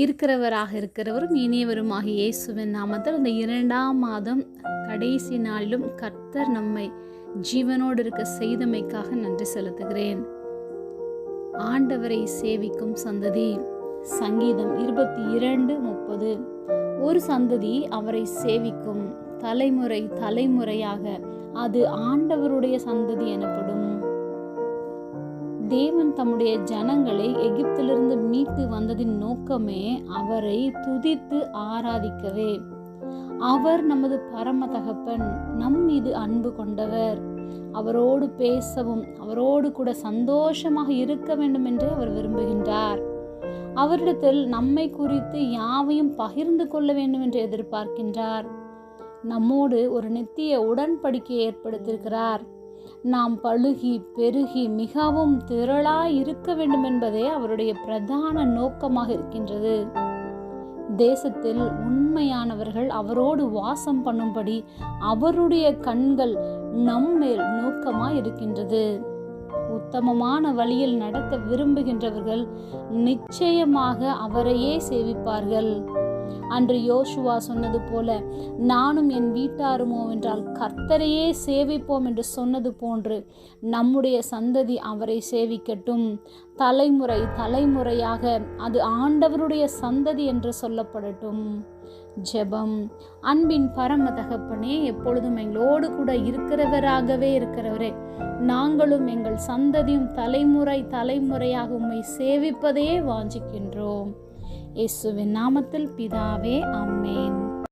இருக்கிறவராக இருக்கிறவரும் இனியவருமாக இயேசுவின் நாமத்தில் இந்த இரண்டாம் மாதம் கடைசி நாளிலும் கர்த்தர் நம்மை ஜீவனோடு இருக்க செய்தமைக்காக நன்றி செலுத்துகிறேன். ஆண்டவரை சேவிக்கும் சந்ததி சங்கீதம் இருபத்தி இரண்டு முப்பது. ஒரு சந்ததி அவரை சேவிக்கும் தலைமுறை தலைமுறையாக அது ஆண்டவருடைய சந்ததி எனப்படும். தேவன் தம்முடைய ஜனங்களை எகிப்திலிருந்து மீட்டு வந்ததின் நோக்கமே அவரை துதித்து ஆராதிக்கவே. அவர் நமது பரம தகப்பன் நம் மீது அன்பு கொண்டவர். அவரோடு பேசவும் அவரோடு கூட சந்தோஷமாக இருக்க வேண்டும் என்றே அவர் விரும்புகின்றார். அவரிடத்தில் நம்மை குறித்து யாவையும் பகிர்ந்து கொள்ள வேண்டும் என்று எதிர்பார்க்கின்றார். நம்மோடு ஒரு நித்திய உடன்படிக்கையை ஏற்படுத்தியிருக்கிறார். நாம் பழுகி பெருகி மிகவும் திரளாய் இருக்க வேண்டும் என்பதே அவருடைய பிரதான நோக்கமாக இருக்கின்றது. தேசத்தில் உண்மையானவர்கள் அவரோடு வாசம் பண்ணும்படி அவருடைய கண்கள் நம்மேல் நோக்கமாய் இருக்கின்றது. உத்தமமான வழியில் நடக்க விரும்புகின்றவர்கள் நிச்சயமாக அவரையே சேவிப்பார்கள். அன்று யோசுவா சொன்னது போல நானும் என் வீட்டாருமோ என்றால் கர்த்தரையே சேவிப்போம் என்று சொன்னது போன்று நம்முடைய சந்ததி அவரை சேவிக்கட்டும். தலைமுறை தலைமுறையாக அது ஆண்டவருடைய சந்ததி என்று சொல்லப்படட்டும். ஜெபம். அன்பின் பரம தகப்பனே எப்பொழுதும் எங்களோடு கூட இருக்கிறவராகவே இருக்கிறவரே நாங்களும் எங்கள் சந்ததியும் தலைமுறை தலைமுறையாக உம்மை சேவிப்பதையே வாஞ்சிக்கின்றோம். இயேசுவின் நாமத்தில் பிதாவே அம்மேன்